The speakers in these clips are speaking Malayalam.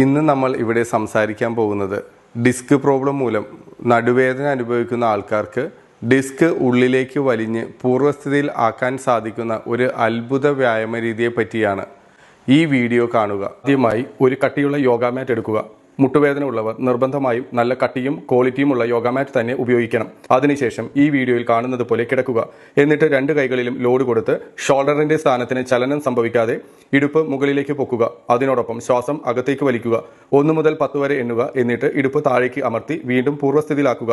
ഇന്ന് നമ്മൾ ഇവിടെ സംസാരിക്കാൻ പോകുന്നത് ഡിസ്ക് പ്രോബ്ലം മൂലം നടുവേദന അനുഭവിക്കുന്ന ആൾക്കാർക്ക് ഡിസ്ക് ഉള്ളിലേക്ക് വലിഞ്ഞ് പൂർവസ്ഥിതിയിൽ ആക്കാൻ സാധിക്കുന്ന ഒരു അത്ഭുത വ്യായാമ രീതിയെ പറ്റിയാണ് ഈ വീഡിയോ കാണുക. ആദ്യമായി ഒരു കട്ടിയുള്ള യോഗ മാറ്റ് എടുക്കുക. മുട്ടുവേദന ഉള്ളവർ നിർബന്ധമായും നല്ല കട്ടിയും ക്വാളിറ്റിയുമുള്ള യോഗ മാറ്റ് തന്നെ ഉപയോഗിക്കണം. അതിനുശേഷം ഈ വീഡിയോയിൽ കാണുന്നത് പോലെ കിടക്കുക. എന്നിട്ട് രണ്ട് കൈകളിലും ലോഡ് കൊടുത്ത് ഷോൾഡറിന്റെ സ്ഥാനത്തിന് ചലനം സംഭവിക്കാതെ ഇടുപ്പ് മുകളിലേക്ക് പൊക്കുക. അതിനോടൊപ്പം ശ്വാസം അകത്തേക്ക് വലിക്കുക. ഒന്നു മുതൽ പത്ത് വരെ എണ്ണുക. എന്നിട്ട് ഇടുപ്പ് താഴേക്ക് അമർത്തി വീണ്ടും പൂർവസ്ഥിതിയിലാക്കുക.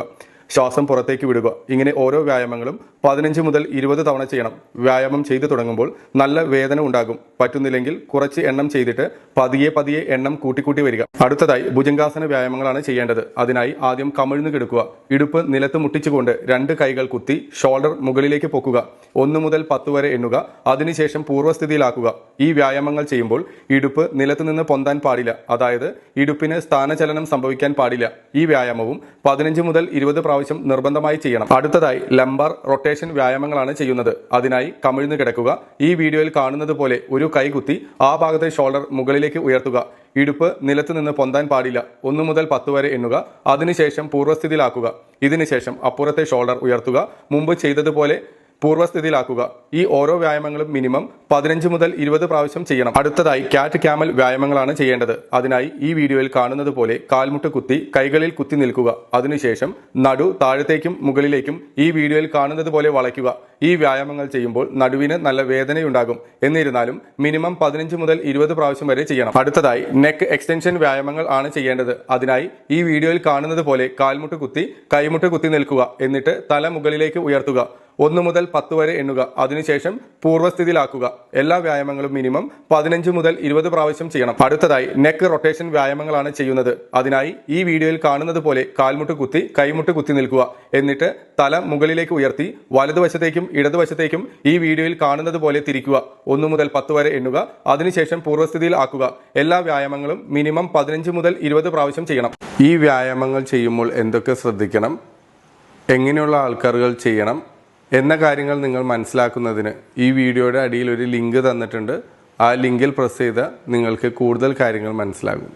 ശ്വാസം പുറത്തേക്ക് വിടുക. ഇങ്ങനെ ഓരോ വ്യായാമങ്ങളും പതിനഞ്ച് മുതൽ ഇരുപത് തവണ ചെയ്യണം. വ്യായാമം ചെയ്തു തുടങ്ങുമ്പോൾ നല്ല വേദന ഉണ്ടാകും. പറ്റുന്നില്ലെങ്കിൽ കുറച്ച് എണ്ണം ചെയ്തിട്ട് പതിയെ പതിയെ എണ്ണം കൂട്ടിക്കൂട്ടി വരിക. അടുത്തതായി ഭുജങ്കാസന വ്യായാമങ്ങളാണ് ചെയ്യേണ്ടത്. അതിനായി ആദ്യം കമിഴ്ന്നു കിടക്കുക. ഇടുപ്പ് നിലത്ത് മുട്ടിച്ചുകൊണ്ട് രണ്ട് കൈകൾ കുത്തി ഷോൾഡർ മുകളിലേക്ക് പൊക്കുക. ഒന്ന് മുതൽ പത്ത് വരെ എണ്ണുക. അതിനുശേഷം പൂർവസ്ഥിതിയിലാക്കുക. ഈ വ്യായാമങ്ങൾ ചെയ്യുമ്പോൾ ഇടുപ്പ് നിലത്ത് നിന്ന് പൊന്താൻ പാടില്ല. അതായത് ഇടുപ്പിന് സ്ഥാനചലനം സംഭവിക്കാൻ പാടില്ല. ഈ വ്യായാമവും പതിനഞ്ച് മുതൽ ഇരുപത് പ്രാവശ്യം നിർബന്ധമായി ചെയ്യണം. അടുത്തതായി ലംബാർ റൊട്ടേഷൻ വ്യായാമങ്ങളാണ് ചെയ്യുന്നത്. അതിനായി കമിഴ്ന്നു കിടക്കുക. ഈ വീഡിയോയിൽ കാണുന്നത് പോലെ ഒരു കൈകുത്തി ആ ഭാഗത്തെ ഷോൾഡർ മുകളിലേക്ക് ഉയർത്തുക. ഇടുപ്പ് നിലത്ത് നിന്ന് പൊന്താൻ പാടില്ല. ഒന്ന് മുതൽ പത്ത് വരെ എണ്ണുക. അതിനുശേഷം പൂർവസ്ഥിതിയിലാക്കുക. ഇതിനുശേഷം അപ്പുറത്തെ ഷോൾഡർ ഉയർത്തുക. മുമ്പ് ചെയ്തതുപോലെ പൂർവസ്ഥിതിയിലാക്കുക ഈ ഓരോ വ്യായാമങ്ങളും മിനിമം പതിനഞ്ച് മുതൽ ഇരുപത് പ്രാവശ്യം ചെയ്യണം. അടുത്തതായി കാറ്റ് ക്യാമൽ വ്യായാമങ്ങളാണ് ചെയ്യേണ്ടത്. അതിനായി ഈ വീഡിയോയിൽ കാണുന്നത് പോലെ കാൽമുട്ട് കുത്തി കൈകളിൽ കുത്തി നിൽക്കുക. അതിനുശേഷം നടു താഴത്തേക്കും മുകളിലേക്കും ഈ വീഡിയോയിൽ കാണുന്നത് പോലെ വളയ്ക്കുക. ഈ വ്യായാമങ്ങൾ ചെയ്യുമ്പോൾ നടുവിന് നല്ല വേദനയുണ്ടാകും. എന്നിരുന്നാലും മിനിമം പതിനഞ്ച് മുതൽ ഇരുപത് പ്രാവശ്യം വരെ ചെയ്യണം. അടുത്തതായി നെക്ക് എക്സ്റ്റൻഷൻ വ്യായാമങ്ങൾ ആണ് ചെയ്യേണ്ടത്. അതിനായി ഈ വീഡിയോയിൽ കാണുന്നത് പോലെ കാൽമുട്ട് കുത്തി കൈമുട്ട് കുത്തി നിൽക്കുക. എന്നിട്ട് തല മുകളിലേക്ക് ഉയർത്തുക. ഒന്ന് മുതൽ പത്ത് വരെ എണ്ണുക. അതിനുശേഷം പൂർവസ്ഥിതിയിലാക്കുക എല്ലാ വ്യായാമങ്ങളും മിനിമം പതിനഞ്ച് മുതൽ ഇരുപത് പ്രാവശ്യം ചെയ്യണം. അടുത്തതായി നെക്ക് റൊട്ടേഷൻ വ്യായാമങ്ങളാണ് ചെയ്യുന്നത്. അതിനായി ഈ വീഡിയോയിൽ കാണുന്നത് പോലെ കാൽമുട്ട് കുത്തി കൈമുട്ട് കുത്തി നിൽക്കുക. എന്നിട്ട് തല മുകളിലേക്ക് ഉയർത്തി വലതുവശത്തേക്കും ഇടതുവശത്തേക്കും ഈ വീഡിയോയിൽ കാണുന്നത് പോലെ തിരിക്കുക. ഒന്ന് മുതൽ പത്ത് വരെ എണ്ണുക. അതിനുശേഷം പൂർവസ്ഥിതിയിൽ ആക്കുക. എല്ലാ വ്യായാമങ്ങളും മിനിമം പതിനഞ്ച് മുതൽ ഇരുപത് പ്രാവശ്യം ചെയ്യണം. ഈ വ്യായാമങ്ങൾ ചെയ്യുമ്പോൾ എന്തൊക്കെ ശ്രദ്ധിക്കണം? എങ്ങനെയുള്ള ആൾക്കാരുകൾ ചെയ്യണം? എന്ന കാര്യങ്ങൾ നിങ്ങൾ മനസ്സിലാക്കുന്നതിന് ഈ വീഡിയോയുടെ അടിയിൽ ഒരു ലിങ്ക് തന്നിട്ടുണ്ട്. ആ ലിങ്കിൽ പ്രസ് ചെയ്താൽ നിങ്ങൾക്ക് കൂടുതൽ കാര്യങ്ങൾ മനസ്സിലാകും.